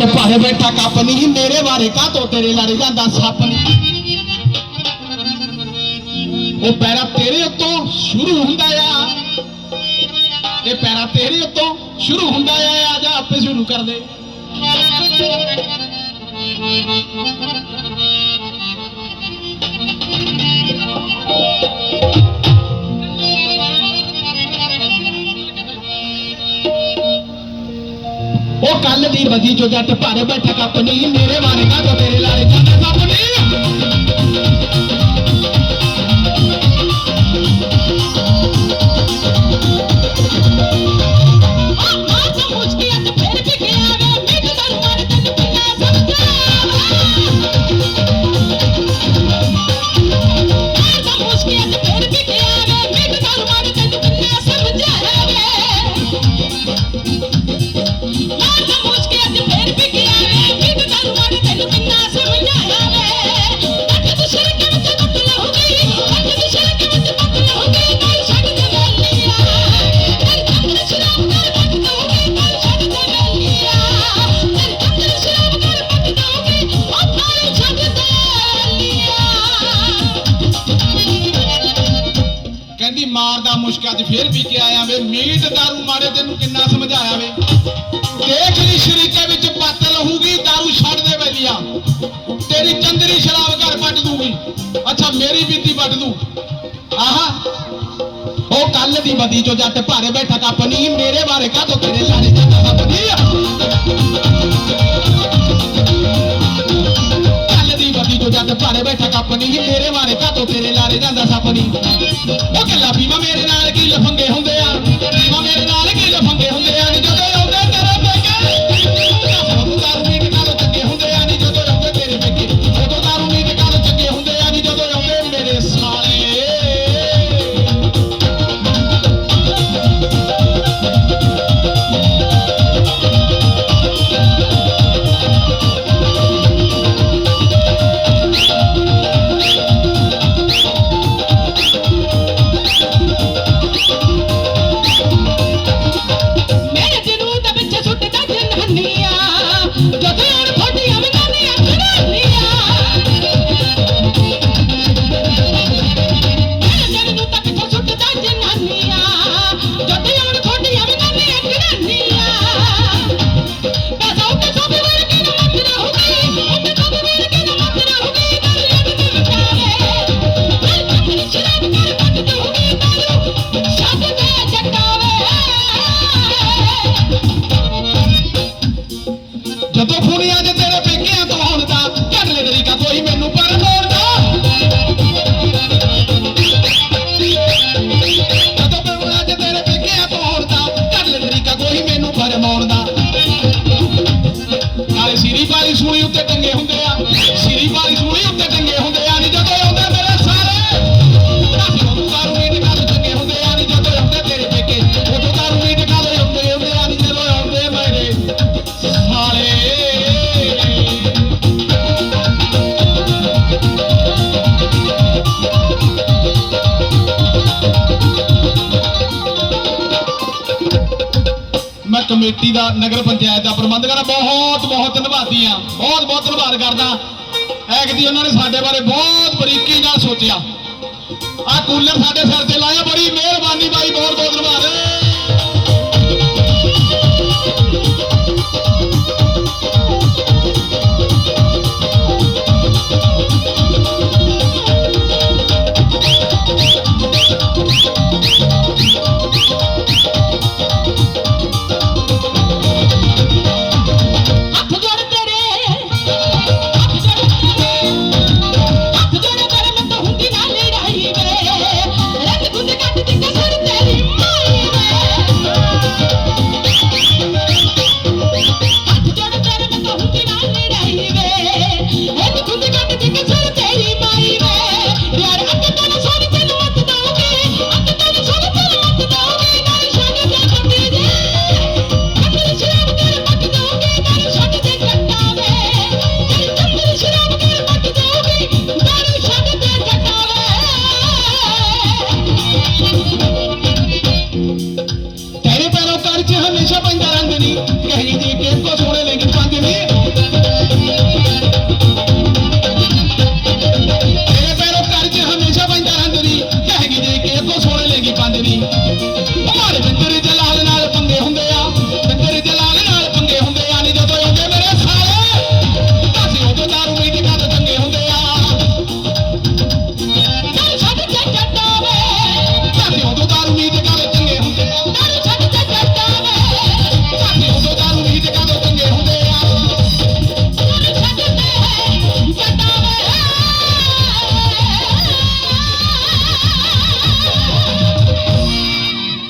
ਜੱਟ ਭਾਰੇ ਬੈਠਾ ਕੱਪ ਨਹੀਂ ਮੇਰੇ ਬਾਰੇ ਕਾ ਤੋ ਤੇਰੇ ਲੜ ਜਾਂਦਾ ਸੱਪ ਉਹ ਪੈਰਾ ਤੇਰੇ ਉੱਤੋਂ ਸ਼ੁਰੂ ਹੁੰਦਾ ਆ। ਇਹ ਪੈਰਾ ਤੇਰੇ ਉੱਤੋਂ ਸ਼ੁਰੂ ਹੁੰਦਾ ਆ ਆ ਜਾ ਆਪੇ ਸ਼ੁਰੂ ਕਰ ਦੇ। ਦੀ ਬਦੀ ਜੋ ਜੱਟ ਭਾਰੇ ਬੈਠਾ ਕੱਪ ਨਹੀਂ, ਮੇਰੇ ਬਾਰੇ ਕਾ ਤੇਰੇ ਲੜ ਜਾਂਦਾ ਸੱਪ ਨਹੀਂ ਮਾਰਦਾ ਮੁਸ਼ਕਾ ਤੇ ਫੇਰ ਵੀ ਕੇ ਆਇਆ ਵੇ। ਮੀਟ ਦਾਰੂ ਮਾਰੇ ਤੈਨੂੰ ਕਿੰਨਾ ਸਮਝਾਇਆ ਵੇ। ਦੇਖ ਲਈ ਸ਼ਰੀਕੇ ਵਿੱਚ ਪੱਤ ਲਹੂਗੀ ਦਾਰੂ ਛੱਡ ਦੇ ਬੈਲੀਆ ਤੇਰੀ ਚੰਦਰੀ ਸ਼ਰਾਬ ਘਰ ਪੱਟ ਦੂਗੀ। ਅੱਛਾ, ਮੇਰੀ ਬੀਤੀ ਪੱਟ ਦੂ। ਆਹਾ, ਉਹ ਕੱਲ ਦੀ ਬਦੀ ਚੋਂ ਜੱਟ ਭਾਰੇ ਬੈਠਾ ਕੱਪ ਨਹੀਂ, ਮੇਰੇ ਬਾਰੇ ਕਾਹਤੋਂ ਤੇਰੇ ਲਾੜੇ ਜਾਂਦਾ ਸੱਪ ਨਹੀਂ ਸੂਲੀ ਉੱਤੇ ਟੰਗੇ ਹੁੰਦੇ ਆ। ਕਮੇਟੀ ਦਾ ਨਗਰ ਪੰਚਾਇਤ ਦਾ ਪ੍ਰਬੰਧਕਾਂ ਬਹੁਤ ਬਹੁਤ ਧੰਨਵਾਦੀ ਆ ਬਹੁਤ ਬਹੁਤ ਧੰਨਵਾਦ ਕਰਦਾ। ਐਕਦੀ ਉਹਨਾਂ ਨੇ ਸਾਡੇ ਬਾਰੇ ਬਹੁਤ ਬਰੀਕੀ ਨਾਲ ਸੋਚਿਆ। ਆ ਕੂਲਰ ਸਾਡੇ ਸਿਰ ਤੇ ਲਾਇਆ, ਬੜੀ ਮਿਹਰਬਾਨੀ pandemi, pandemi.